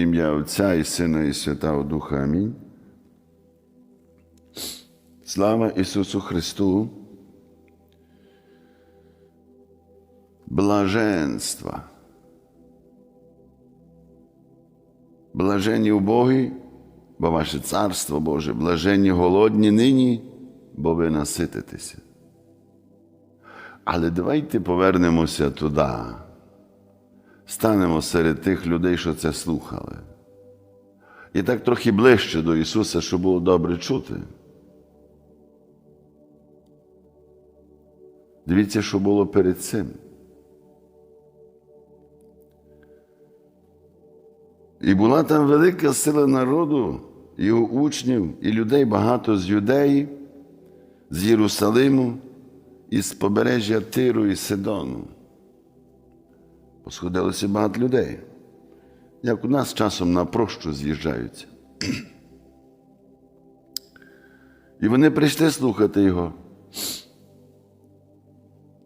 Ім'я Отця і Сина, і Святого Духа. Амінь. Слава Ісусу Христу. Блаженства. Блаженні убогі, бо ваше царство Боже, блаженні голодні нині, бо ви насититеся. Але давайте повернемося туди. Станемо серед тих людей, що це слухали. І так трохи ближче до Ісуса, щоб було добре чути. Дивіться, що було перед цим. І була там велика сила народу, його учнів, і людей багато з юдеї, з Єрусалиму, і з побережжя Тиру і Сидону. Посходилося багато людей, як у нас часом на прощу з'їжджаються. І вони прийшли слухати його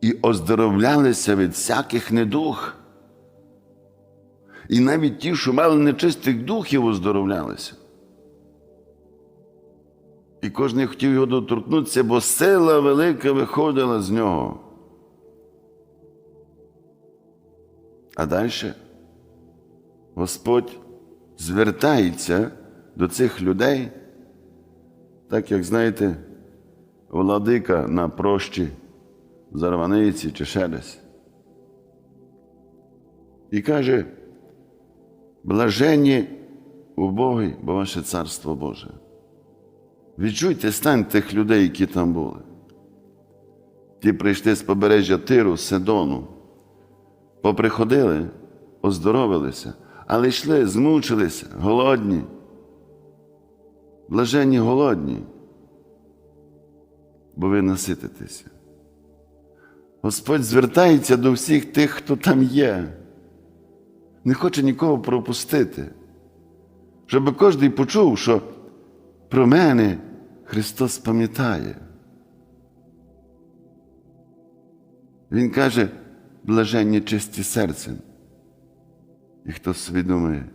і оздоровлялися від всяких недух. І навіть ті, що мали нечистих духів, оздоровлялися. І кожен хотів його доторкнутися, бо сила велика виходила з нього. А далі Господь звертається до цих людей, так як знаєте, владика на прощі, зарваниці чи ще десь. І каже, блаженні убогі, бо ваше царство Боже. Відчуйте стан тих людей, які там були. Ті прийшли з побережжя Тиру, Седону, поприходили, оздоровилися, але йшли, змучилися, голодні. Блаженні голодні, бо ви насититеся. Господь звертається до всіх тих, хто там є. Не хоче нікого пропустити, щоб кожен почув, що про мене Христос пам'ятає. Він каже, блаженні чисті серцем. І хто собі думає,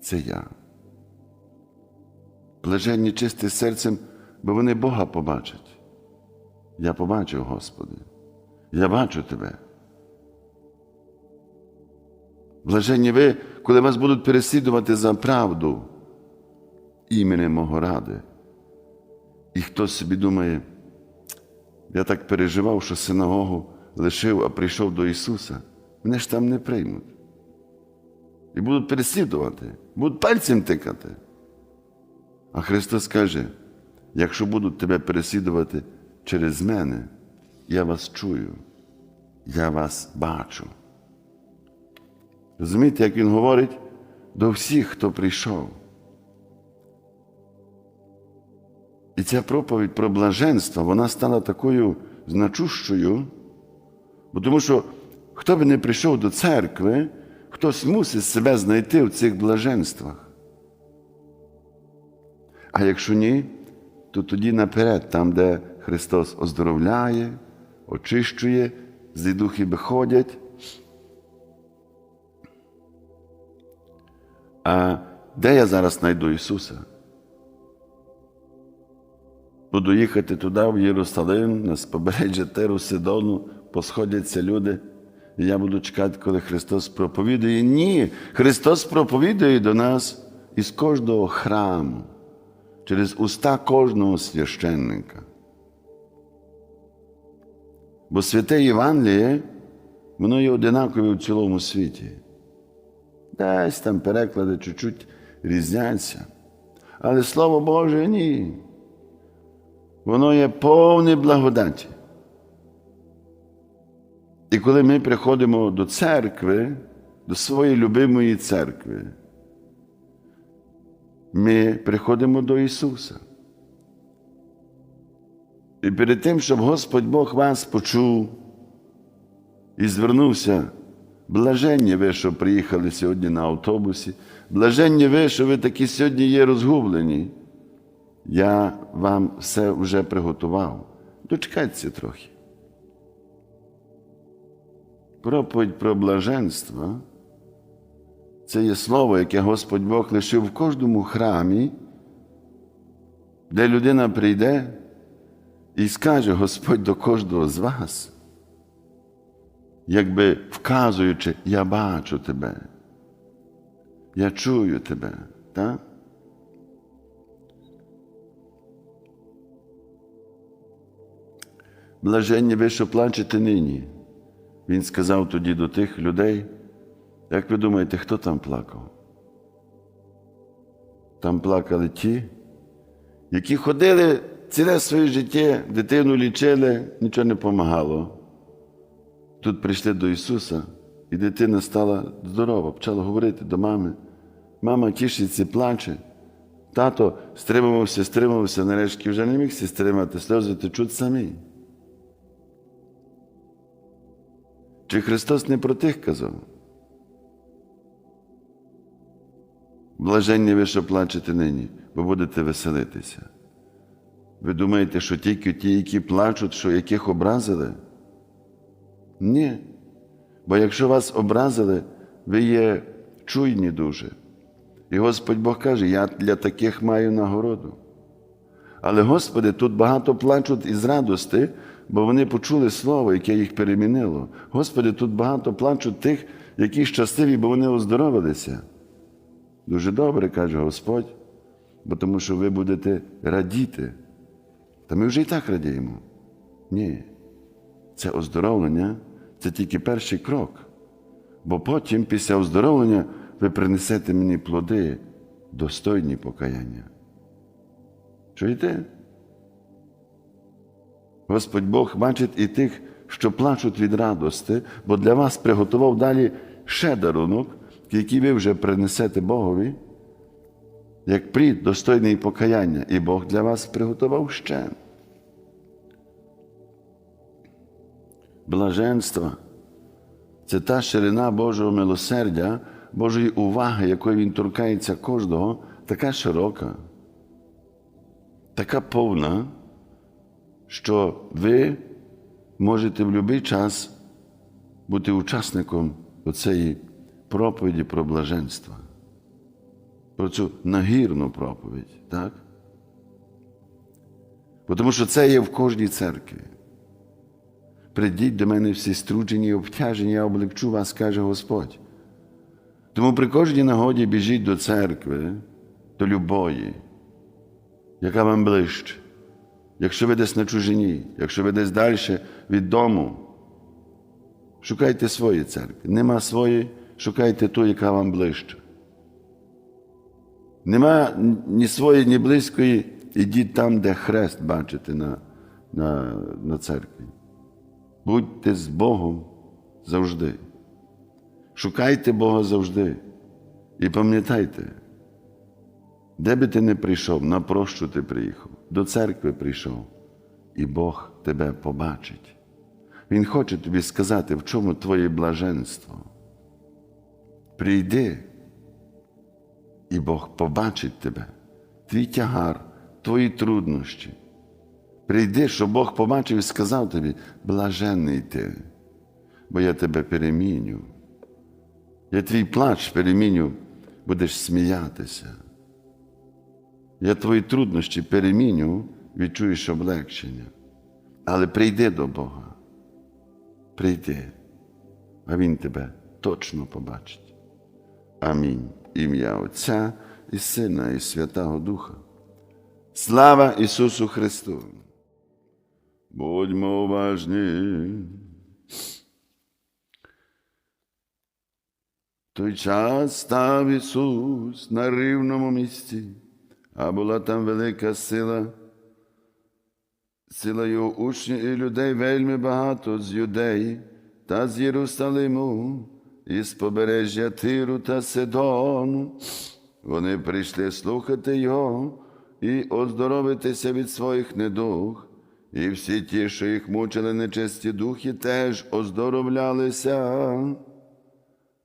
це я. Блаженні чисті серцем, бо вони Бога побачать. Я побачив, Господи, я бачу Тебе. Блаженні ви, коли вас будуть переслідувати за правду іменем мого ради. І хтось собі думає, я так переживав, що синагогу лишив, а прийшов до Ісуса, мене ж там не приймуть. І будуть переслідувати, будуть пальцем тикати. А Христос каже: якщо будуть тебе переслідувати через мене, я вас чую, я вас бачу. Розумієте, як Він говорить до всіх, хто прийшов. І ця проповідь про блаженство, вона стала такою значущою, бо тому що хто би не прийшов до церкви, хтось мусить себе знайти в цих блаженствах. А якщо ні, то тоді наперед, там, де Христос оздоровляє, очищує, злі духи виходять. А де я зараз знайду Ісуса? Буду їхати туди, в Єрусалим, на побережжя Тиру, Сидону, посходяться люди, і я буду чекати, коли Христос проповідує. Ні, Христос проповідує до нас із кожного храму, через уста кожного священника. Бо святе Євангеліє, воно є одинакове в цілому світі. Десь там переклади чуть-чуть різняться. Але Слово Боже ні. Воно є повне благодаті. І коли ми приходимо до церкви, до своєї любимої церкви, ми приходимо до Ісуса. І перед тим, щоб Господь Бог вас почув і звернувся, блаженні ви, що приїхали сьогодні на автобусі, блаженні ви, що ви такі сьогодні є розгублені. Я вам все вже приготував. Дочекайтеся трохи. Проповідь про блаженство Це є слово, яке Господь Бог лишив в кожному храмі, де людина прийде і скаже Господь до кожного з вас, якби вказуючи, я бачу тебе, я чую тебе. Так? Блаженні ви, що плачете нині. Він сказав тоді до тих людей, як ви думаєте, хто там плакав? Там плакали ті, які ходили ціле своє життя, дитину лічили, нічого не допомагало. Тут прийшли до Ісуса, і дитина стала здорова, почала говорити до мами. Мама тішиться, плаче. Тато стримувався, стримувався, нарешті вже не міг стримати, сльози течуть самі. Чи Христос не про тих казав? Блаженні ви, що плачете нині, бо будете веселитися. Ви думаєте, що тільки ті, які плачуть, що яких образили? Ні. Бо якщо вас образили, ви є чуйні дуже. І Господь Бог каже, я для таких маю нагороду. Але, Господи, тут багато плачуть із радости, бо вони почули слово, яке їх перемінило. Господи, тут багато плачуть тих, які щасливі, бо вони оздоровилися. Дуже добре, каже Господь, бо тому що ви будете радіти. Та ми вже і так радіємо. Ні. Це оздоровлення це тільки перший крок. Бо потім, після оздоровлення, ви принесете мені плоди, достойні покаяння. Чуєте? Господь Бог бачить і тих, що плачуть від радости, бо для вас приготував далі ще дарунок, який ви вже принесете Богові, як плід достойний покаяння, і Бог для вас приготував ще. Блаженство це та ширина Божого милосердя, Божої уваги, якою Він торкається кожного, така широка, така повна, що ви можете в будь-який час бути учасником цієї проповіді про блаженство, про цю нагірну проповідь, так? Тому що це є в кожній церкві. Придіть до мене всі струджені і обтяжені, я облегчу вас, каже Господь. Тому при кожній нагоді біжіть до церкви, до любої, яка вам ближче. Якщо ви десь на чужині, якщо ви десь далі від дому, шукайте свої церкви. Нема своєї, шукайте ту, яка вам ближче. Нема ні своєї, ні близької, ідіть там, де хрест бачите на, на, на церкві. Будьте з Богом завжди. Шукайте Бога завжди. І пам'ятайте, де би ти не прийшов, на прощу ти приїхав, до церкви прийшов, і Бог тебе побачить. Він хоче тобі сказати, в чому твоє блаженство. Прийди, і Бог побачить тебе, твій тягар, твої труднощі. Прийди, щоб Бог побачив і сказав тобі, блаженний ти, бо я тебе переміню. Я твій плач переміню, будеш сміятися. Я твої труднощі переміню, відчуєш облегчення. Але прийди до Бога. Прийди, а Він тебе точно побачить. Амінь. Ім'я Отця і Сина, і Святого Духа. Слава Ісусу Христу! Будьмо уважні. Той час став Ісус на рівному місці, а була там велика сила. Сила його учнів і людей вельми багато з юдеї та з Єрусалиму, із побережжя Тиру та Сидону. Вони прийшли слухати Його і оздоровитися від своїх недуг. І всі ті, що їх мучили нечисті духи, теж оздоровлялися.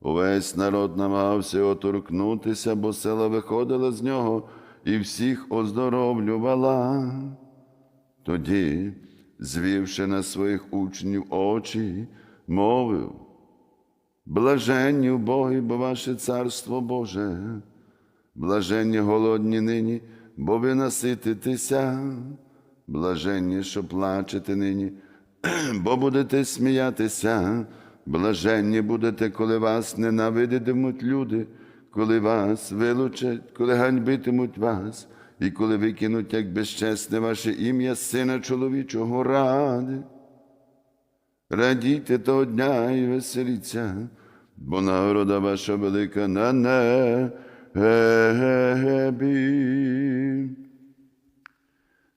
Увесь народ намагався його торкнутися, бо сила виходила з нього і всіх оздоровлювала. Тоді, звівши на своїх учнів очі, мовив, Блаженні убогі, бо ваше царство Боже, блаженні голодні нині, бо ви насититеся, блаженні, що плачете нині, бо будете сміятися, блаженні будете, коли вас ненавидитимуть люди, коли вас вилучать, коли ганьбитимуть вас, і коли викинуть, як безчесне ваше ім'я, Сина чоловічого ради. Радійте того дня і веселіться, бо нагорода ваша велика на небі.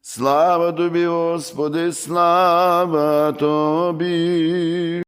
Слава тобі, Господи, слава тобі.